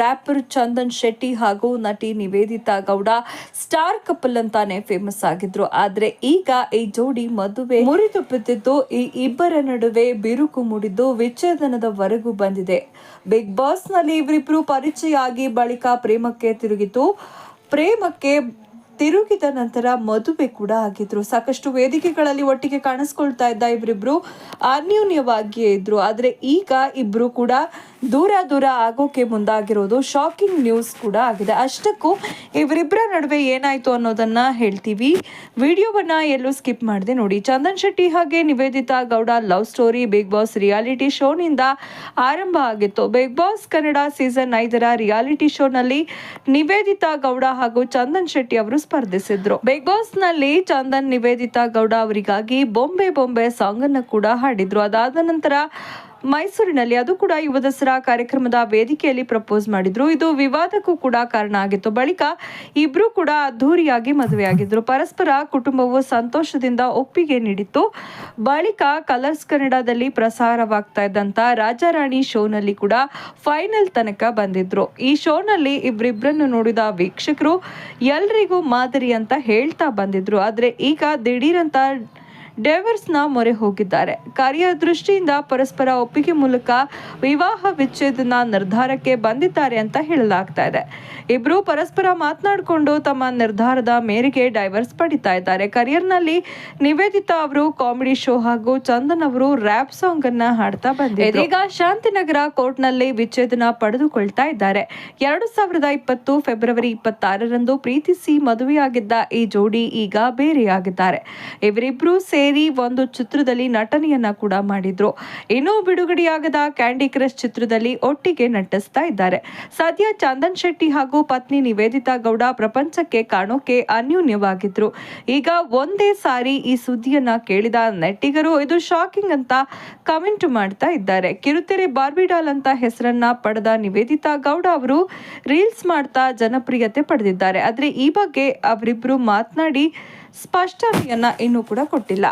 Wrapper Chandan Shetty ಹಾಗೂ ನಟಿ Niveditha Gowda star couple ಅಂತಾನೆ ಫೇಮಸ್ ಆಗಿದ್ರು. ಆದ್ರೆ ಈಗ ಈ ಜೋಡಿ ಮದುವೆ ಮುರಿದು ಬಿದ್ದಿದ್ದು, ಈ ಇಬ್ಬರ ನಡುವೆ ಬಿರುಕು ಮೂಡಿದ್ದು ವಿಚ್ಛೇದನದವರೆಗೂ ಬಂದಿದೆ. ಬಿಗ್ ಬಾಸ್ನಲ್ಲಿ ಇವರಿಬ್ರು ಪರಿಚಯ ಆಗಿ ಬಳಿಕ ಪ್ರೇಮಕ್ಕೆ ತಿರುಗಿತು ಪ್ರೇಮಕ್ಕೆ ತಿರುಗಿದ ನಂತರ ಮದುವೆ ಕೂಡ ಆಗಿದ್ರು. ಸಾಕಷ್ಟು ವೇದಿಕೆಗಳಲ್ಲಿ ಒಟ್ಟಿಗೆ ಕಾಣಿಸ್ಕೊಳ್ತಾ ಇದ್ದ ಇವರಿಬ್ರು ಅನ್ಯೂನ್ಯವಾಗಿಯೇ ಇದ್ರು. ಆದ್ರೆ ಈಗ ಇಬ್ರು ಕೂಡ ದೂರ ದೂರ ಆಗೋಕೆ ಮುಂದಾಗಿರೋದು ಶಾಕಿಂಗ್ ನ್ಯೂಸ್ ಕೂಡ ಆಗಿದೆ. ಅಷ್ಟಕ್ಕೂ ಇವರಿಬ್ಬರ ನಡುವೆ ಏನಾಯ್ತು ಅನ್ನೋದನ್ನ ಹೇಳ್ತೀವಿ. ವಿಡಿಯೋವನ್ನ ಎಲ್ಲೂ ಸ್ಕಿಪ್ ಮಾಡದೆ ನೋಡಿ. ಚಂದನ್ ಶೆಟ್ಟಿ ಹಾಗೆ Nivedita Gowda love story, Bigg Boss reality ಶೋನಿಂದ ಆರಂಭ ಆಗಿತ್ತು. ಬಿಗ್ ಬಾಸ್ ಕನ್ನಡ ಸೀಸನ್ ಐದರ ರಿಯಾಲಿಟಿ ಶೋನಲ್ಲಿ ನಿವೇದಿತಾ ಗೌಡ ಹಾಗೂ ಚಂದನ್ ಶೆಟ್ಟಿ ಅವರು ಸ್ಪರ್ಧಿಸಿದ್ರು ಬಿಗ್ ಬಾಸ್ನಲ್ಲಿ ಚಂದನ್ ನಿವೇದಿತಾ ಗೌಡ ಅವರಿಗಾಗಿ ಬೊಂಬೆ ಬೊಂಬೆ ಸಾಂಗ್ ಅನ್ನು ಕೂಡ ಹಾಡಿದ್ರು. ಅದಾದ ನಂತರ ಮೈಸೂರಿನಲ್ಲಿ ಅದು ಕೂಡ ಯುವ ದಸರಾ ಕಾರ್ಯಕ್ರಮದ ವೇದಿಕೆಯಲ್ಲಿ ಪ್ರಪೋಸ್ ಮಾಡಿದ್ರು. ಇದು ವಿವಾದಕ್ಕೂ ಕೂಡ ಕಾರಣ ಆಗಿತ್ತು. ಬಳಿಕ ಇಬ್ರು ಕೂಡ ಅದ್ಧೂರಿಯಾಗಿ ಮದುವೆಯಾಗಿದ್ರು. ಪರಸ್ಪರ ಕುಟುಂಬವು ಸಂತೋಷದಿಂದ ಒಪ್ಪಿಗೆ ನೀಡಿತ್ತು. ಬಳಿಕ ಕಲರ್ಸ್ ಕನ್ನಡದಲ್ಲಿ ಪ್ರಸಾರವಾಗ್ತಾ ಇದ್ದಂತ ರಾಜಾರಾಣಿ ಶೋನಲ್ಲಿ ಕೂಡ ಫೈನಲ್ ತನಕ ಬಂದಿದ್ರು. ಈ ಶೋನಲ್ಲಿ ಇಬ್ಬರಿಬ್ಬರನ್ನು ನೋಡಿದ ವೀಕ್ಷಕರು, ಎಲ್ರಿಗೂ ಮಾದರಿ ಅಂತ ಹೇಳ್ತಾ ಬಂದಿದ್ರು. ಆದ್ರೆ ಈಗ ದಿಢೀರಂತ ಡೈವರ್ಸ್ನ ಮೊರೆ ಹೋಗಿದ್ದಾರೆ. ಕಾರ್ಯದೃಷ್ಟಿಯಿಂದ ಪರಸ್ಪರ ಒಪ್ಪಿಗೆ ಮೂಲಕ ವಿವಾಹ ವಿಚ್ಛೇದನ ನಿರ್ಧಾರಕ್ಕೆ ಬಂದಿದ್ದಾರೆ ಅಂತ ಹೇಳಲಾಗ್ತಾ ಇದೆ. ಇಬ್ರು ಪರಸ್ಪರ ಮಾತನಾಡಿಕೊಂಡು ತಮ್ಮ ನಿರ್ಧಾರದ ಮೇರೆಗೆ ಡೈವರ್ಸ್ ಪಡಿತಾ ಇದ್ದಾರೆ. ಕರಿಯರ್ನಲ್ಲಿ ನಿವೇದಿತಾ ಅವರು ಕಾಮಿಡಿ ಶೋ ಹಾಗೂ ಚಂದನ್ ಅವರು ರ್ಯಾಪ್ ಸಾಂಗ್ ಅನ್ನ ಹಾಡ್ತಾ ಬಂದಿದ್ದಾರೆ ಈಗ ಶಾಂತಿನಗರ ಕೋರ್ಟ್ನಲ್ಲಿ ವಿಚ್ಛೇದನ ಪಡೆದುಕೊಳ್ತಾ ಇದ್ದಾರೆ. ಎರಡು ಸಾವಿರದ ಇಪ್ಪತ್ತು ಫೆಬ್ರವರಿ ಇಪ್ಪತ್ತಾರರಂದು ಪ್ರೀತಿಸಿ ಮದುವೆಯಾಗಿದ್ದ ಈ ಜೋಡಿ ಈಗ ಬೇರೆಯಾಗಿದ್ದಾರೆ. ಇವರಿಬ್ರು ಸೇರಿ ಒಂದು ಚಿತ್ರದಲ್ಲಿ ನಟನೆಯನ್ನ ಕೂಡ ಮಾಡಿದ್ರು. ಇನ್ನೂ ಬಿಡುಗಡೆಯಾಗದ ಕ್ಯಾಂಡಿ ಕ್ರಶ್ ಚಿತ್ರದಲ್ಲಿ ಒಟ್ಟಿಗೆ ನಟಿಸ್ತಾ ಇದ್ದಾರೆ. ಸದ್ಯ ಚಂದನ್ ಶೆಟ್ಟಿ ಹಾಗೂ ಪತ್ನಿ ನಿವೇದಿತಾ ಗೌಡ ಪ್ರಪಂಚಕ್ಕೆ ಕಾಣೋಕೆ ಅನ್ಯೂನ್ಯವಾಗಿದ್ರು. ಈಗ ಒಂದೇ ಸಾರಿ ಈ ಸುದ್ದಿಯನ್ನ ಕೇಳಿದ ನೆಟ್ಟಿಗರು ಇದು ಶಾಕಿಂಗ್ ಅಂತ ಕಮೆಂಟ್ ಮಾಡ್ತಾ ಇದ್ದಾರೆ. ಕಿರುತೆರೆ ಬಾರ್ಬಿಡಾಲ್ ಅಂತ ಹೆಸರನ್ನ ಪಡೆದ ನಿವೇದಿತಾ ಗೌಡ ಅವರು ರೀಲ್ಸ್ ಮಾಡ್ತಾ ಜನಪ್ರಿಯತೆ ಪಡೆದಿದ್ದಾರೆ. ಆದರೆ ಈ ಬಗ್ಗೆ ಅವರಿಬ್ರು ಮಾತನಾಡಿ ಸ್ಪಷ್ಟನೆಯನ್ನ ಇನ್ನೂ ಕೂಡ ಕೊಟ್ಟಿಲ್ಲ.